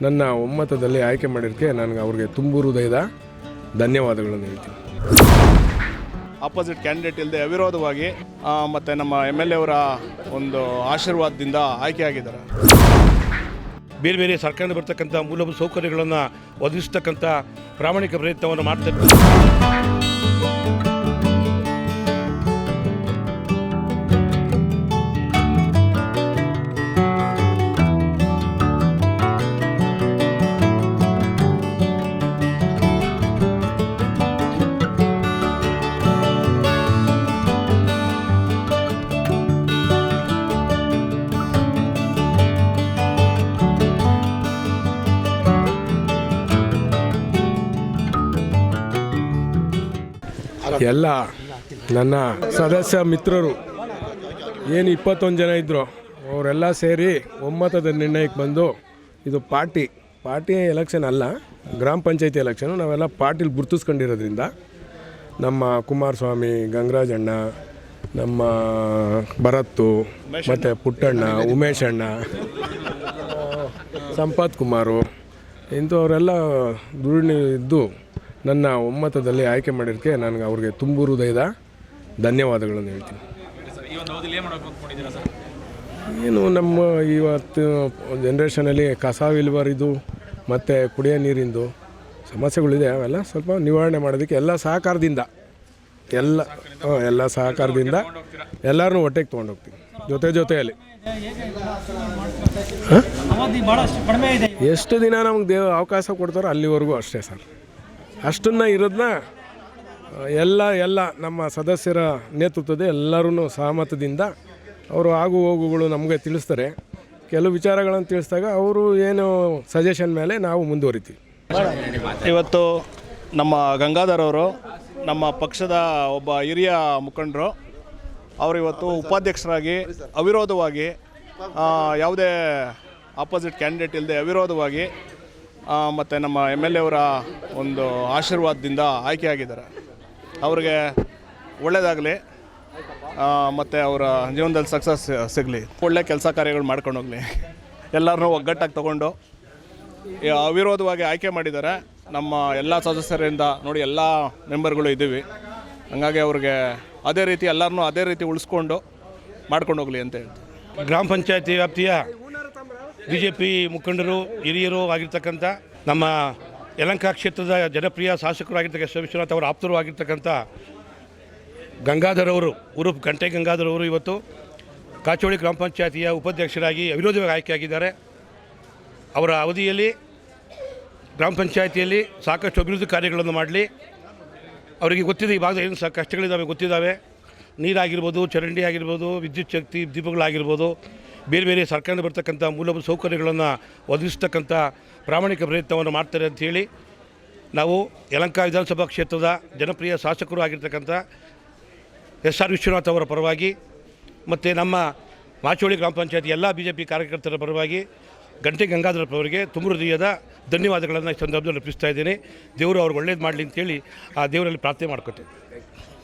ನನ್ನ ಒಮ್ಮತದಲ್ಲಿ ಆಯ್ಕೆ ಮಾಡಿದ್ದಕ್ಕೆ ನನಗೆ ಅವ್ರಿಗೆ ತುಂಬು ಹೃದಯದ ಧನ್ಯವಾದಗಳನ್ನು ಹೇಳ್ತೀನಿ. ಆಪೋಸಿಟ್ ಕ್ಯಾಂಡಿಡೇಟ್ ಇಲ್ಲದೆ ಅವಿರೋಧವಾಗಿ ಮತ್ತು ನಮ್ಮ ಎಂ ಎಲ್ ಎವರ ಒಂದು ಆಶೀರ್ವಾದದಿಂದ ಆಯ್ಕೆಯಾಗಿದ್ದಾರೆ ಬೇರೆ ಬೇರೆ ಸರ್ಕಾರದಿಂದ ಬರ್ತಕ್ಕಂಥ ಮೂಲಭೂತ ಸೌಕರ್ಯಗಳನ್ನು ಒದಗಿಸ್ತಕ್ಕಂಥ ಪ್ರಾಮಾಣಿಕ ಪ್ರಯತ್ನವನ್ನು ಮಾಡ್ತಾರೆ ಎಲ್ಲ ನನ್ನ ಸದಸ್ಯ ಮಿತ್ರರು, ಏನು ಇಪ್ಪತ್ತೊಂದು ಜನ ಇದ್ದರು ಅವರೆಲ್ಲ ಸೇರಿ ಒಮ್ಮತದ ನಿರ್ಣಯಕ್ಕೆ ಬಂದು ಇದು ಪಾರ್ಟಿ. ಪಾರ್ಟಿ ಎಲೆಕ್ಷನ್ ಅಲ್ಲ, ಗ್ರಾಮ ಪಂಚಾಯತಿ ಎಲೆಕ್ಷನು ನಾವೆಲ್ಲ ಪಾರ್ಟಿಲಿ ಗುರುತಿಸ್ಕೊಂಡಿರೋದ್ರಿಂದ ನಮ್ಮ ಕುಮಾರಸ್ವಾಮಿ ಗಂಗರಾಜಣ್ಣ ನಮ್ಮ ಭರತ್ತು, ಮತ್ತು ಪುಟ್ಟಣ್ಣ, ಉಮೇಶ್ ಅಣ್ಣ, ಸಂಪತ್ ಕುಮಾರು, ಇಂಥವರೆಲ್ಲ ಇದ್ದು ನನ್ನ ಒಮ್ಮತದಲ್ಲಿ ಆಯ್ಕೆ ಮಾಡಿದ್ದಕ್ಕೆ ನನಗೆ ಅವ್ರಿಗೆ ತುಂಬು ಹೃದಯದ ಧನ್ಯವಾದಗಳನ್ನು ಹೇಳ್ತೀನಿ. ಏನು ನಮ್ಮ ಇವತ್ತು ಜನ್ರೇಷನಲ್ಲಿ ಕಸ ವಿಲ್ವರಿದು ಮತ್ತು ಕುಡಿಯೋ ನೀರಿಂದು ಸಮಸ್ಯೆಗಳಿದೆ ಅವೆಲ್ಲ ಸ್ವಲ್ಪ ನಿವಾರಣೆ ಮಾಡೋದಕ್ಕೆ ಎಲ್ಲ ಸಹಕಾರದಿಂದ ಎಲ್ಲ ಎಲ್ಲ ಸಹಕಾರದಿಂದ ಎಲ್ಲರನ್ನೂ ಹೊಟ್ಟೆಗೆ ತೊಗೊಂಡೋಗ್ತೀವಿ ಜೊತೆ ಜೊತೆಯಲ್ಲಿ. ಎಷ್ಟು ದಿನ ನಮ್ಗೆ ದೇವ ಅವಕಾಶ ಕೊಡ್ತಾರೋ ಅಲ್ಲಿವರೆಗೂ ಅಷ್ಟೇ ಸರ್. ಅಷ್ಟನ್ನು ಇರೋದನ್ನ ಎಲ್ಲ ಎಲ್ಲ ನಮ್ಮ ಸದಸ್ಯರ ನೇತೃತ್ವದ ಎಲ್ಲರೂ ಸಹಮತದಿಂದ ಅವರು ಆಗು ಹೋಗುಗಳು ನಮಗೆ ತಿಳಿಸ್ತಾರೆ. ಕೆಲವು ವಿಚಾರಗಳನ್ನು ತಿಳಿಸಿದಾಗ ಅವರು ಏನು ಸಜೆಷನ್ ಮೇಲೆ ನಾವು ಮುಂದುವರಿತೀವಿ. ಇವತ್ತು ನಮ್ಮ ಗಂಗಾಧರ್ ಅವರು, ನಮ್ಮ ಪಕ್ಷದ ಒಬ್ಬ ಹಿರಿಯ ಮುಖಂಡರು, ಅವರು ಇವತ್ತು ಉಪಾಧ್ಯಕ್ಷರಾಗಿ ಅವಿರೋಧವಾಗಿ ಯಾವುದೇ ಆಪೋಸಿಟ್ ಕ್ಯಾಂಡಿಡೇಟ್ ಇಲ್ಲದೆ ಅವಿರೋಧವಾಗಿ ಮತ್ತು ನಮ್ಮ ಎಂ ಎಲ್ ಎವರ ಒಂದು ಆಶೀರ್ವಾದದಿಂದ ಆಯ್ಕೆಯಾಗಿದ್ದಾರೆ. ಅವ್ರಿಗೆ ಒಳ್ಳೆಯದಾಗಲಿ ಮತ್ತು ಅವರ ಜೀವನದಲ್ಲಿ ಸಕ್ಸಸ್ ಸಿಗಲಿ. ಒಳ್ಳೆ ಕೆಲಸ ಕಾರ್ಯಗಳು ಮಾಡ್ಕೊಂಡು ಹೋಗಲಿ. ಎಲ್ಲರನ್ನೂ ಒಗ್ಗಟ್ಟಾಗಿ ತಗೊಂಡು ಅವಿರೋಧವಾಗಿ ಆಯ್ಕೆ ಮಾಡಿದ್ದಾರೆ. ನಮ್ಮ ಎಲ್ಲ ಸದಸ್ಯರಿಂದ ನೋಡಿ ಎಲ್ಲ ಮೆಂಬರ್ಗಳು ಇದ್ದೀವಿ. ಹಂಗಾಗಿ ಅವ್ರಿಗೆ ಅದೇ ರೀತಿ ಎಲ್ಲರನ್ನೂ ಅದೇ ರೀತಿ ಉಳಿಸ್ಕೊಂಡು ಮಾಡ್ಕೊಂಡು ಹೋಗಲಿ ಅಂತ ಹೇಳ್ತೀವಿ ಗ್ರಾಮ ಪಂಚಾಯತಿ ವ್ಯಾಪ್ತಿಯ ಬಿ ಜೆ ಪಿ ಮುಖಂಡರು, ಹಿರಿಯರು ಆಗಿರ್ತಕ್ಕಂಥ ನಮ್ಮ ಯಲಂಕ ಕ್ಷೇತ್ರದ ಜನಪ್ರಿಯ ಶಾಸಕರು ಆಗಿರ್ತಕ್ಕ ಎಸ್ ವಿಶ್ವನಾಥ್ ಅವರ ಆಪ್ತರು ಆಗಿರ್ತಕ್ಕಂಥ ಗಂಗಾಧರ್ ಅವರು ಗಂಟೆ ಗಂಗಾಧರ್ ಅವರು ಇವತ್ತು ಕಾಚೋಳಿ ಗ್ರಾಮ ಪಂಚಾಯತಿಯ ಉಪಾಧ್ಯಕ್ಷರಾಗಿ ಅವಿರೋಧವಾಗಿ ಆಯ್ಕೆಯಾಗಿದ್ದಾರೆ. ಅವರ ಅವಧಿಯಲ್ಲಿ ಗ್ರಾಮ ಪಂಚಾಯತಿಯಲ್ಲಿ ಸಾಕಷ್ಟು ಅಭಿವೃದ್ಧಿ ಕಾರ್ಯಗಳನ್ನು ಮಾಡಲಿ. ಅವರಿಗೆ ಗೊತ್ತಿದೆ, ಈ ಭಾಗದ ಏನು ಸಹ ಕಷ್ಟಗಳಿದ್ದಾವೆ, ಗೊತ್ತಿದ್ದಾವೆ. ನೀರಾಗಿರ್ಬೋದು, ಚರಂಡಿ ಆಗಿರ್ಬೋದು, ವಿದ್ಯುತ್ ಶಕ್ತಿ, ದೀಪಗಳಾಗಿರ್ಬೋದು. ಬೇರೆ ಬೇರೆ ಸರ್ಕಾರದಿಂದ ಬರ್ತಕ್ಕಂಥ ಮೂಲಭೂತ ಸೌಕರ್ಯಗಳನ್ನು ಒದಗಿಸ್ತಕ್ಕಂಥ ಪ್ರಾಮಾಣಿಕ ಪ್ರಯತ್ನವನ್ನು ಮಾಡ್ತಾರೆ ಅಂಥೇಳಿ ನಾವು ಯಲಂಕ ವಿಧಾನಸಭಾ ಕ್ಷೇತ್ರದ ಜನಪ್ರಿಯ ಶಾಸಕರು ಆಗಿರ್ತಕ್ಕಂಥ ಎಸ್ ಆರ್ ವಿಶ್ವನಾಥ್ ಅವರ ಪರವಾಗಿ ಮತ್ತು ನಮ್ಮ ಮಾಚೋಳಿ ಗ್ರಾಮ ಪಂಚಾಯತಿ ಎಲ್ಲ ಬಿ ಜೆ ಪಿ ಕಾರ್ಯಕರ್ತರ ಪರವಾಗಿ ಗಂಟೆ ಗಂಗಾಧರ ಅವರಿಗೆ ತುಂಬ ಹೃದಯದ ಧನ್ಯವಾದಗಳನ್ನು ಈ ಸಂದರ್ಭದಲ್ಲಿ ಅರ್ಪಿಸ್ತಾ ಇದ್ದೇನೆ. ದೇವರು ಅವ್ರಿಗೆ ಒಳ್ಳೇದು ಮಾಡಲಿ ಅಂತೇಳಿ ಆ ದೇವರಲ್ಲಿ ಪ್ರಾರ್ಥನೆ ಮಾಡ್ಕೊತೇನೆ.